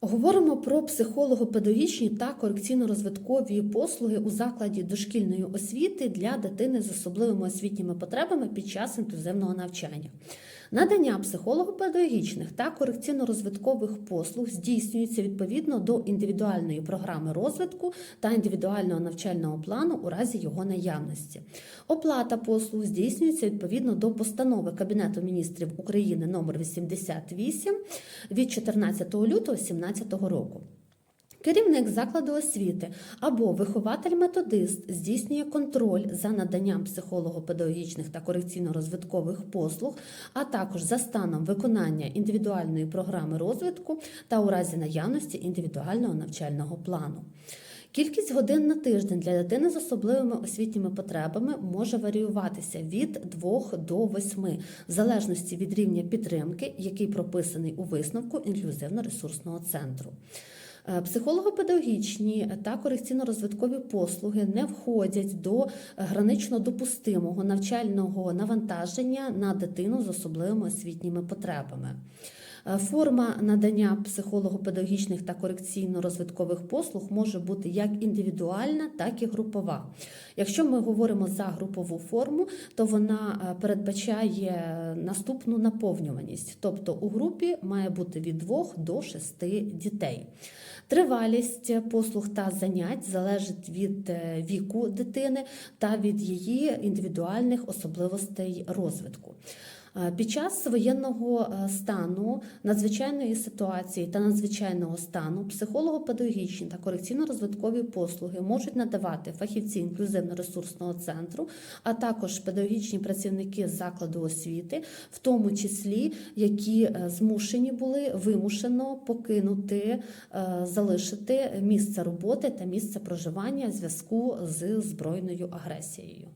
Говоримо про психолого-педагогічні та корекційно-розвиткові послуги у закладі дошкільної освіти для дитини з особливими освітніми потребами під час інклюзивного навчання. Надання психолого-педагогічних та корекційно-розвиткових послуг здійснюється відповідно до індивідуальної програми розвитку та індивідуального навчального плану у разі його наявності. Оплата послуг здійснюється відповідно до постанови Кабінету міністрів України номер 88 від 14 лютого 2017 року. Керівник закладу освіти або вихователь-методист здійснює контроль за наданням психолого-педагогічних та корекційно-розвиткових послуг, а також за станом виконання індивідуальної програми розвитку та у разі наявності індивідуального навчального плану. Кількість годин на тиждень для дитини з особливими освітніми потребами може варіюватися від 2 до 8, в залежності від рівня підтримки, який прописаний у висновку інклюзивно-ресурсного центру. Е, Психолого-педагогічні та корекційно-розвиткові послуги не входять до гранично допустимого навчального навантаження на дитину з особливими освітніми потребами. Е, Форма надання психолого-педагогічних та корекційно-розвиткових послуг може бути як індивідуальна, так і групова. Якщо ми говоримо за групову форму, то вона е, передбачає наступну наповнюваність, тобто у групі має бути від 2 до 6 дітей. Тривалість послуг та занять залежить від е, віку дитини та від її індивідуальних особливостей розвитку. Е, Під час воєнного е, стану, надзвичайної ситуації та надзвичайного стану психолого-педагогічні та корекційно-розвиткові послуги можуть надавати фахівці інклюзивно-ресурсного центру, а також педагогічні працівники закладу освіти, в тому числі які е, змушені були вимушено покинути, залишити місце роботи та місце проживання в зв'язку з збройною агресією.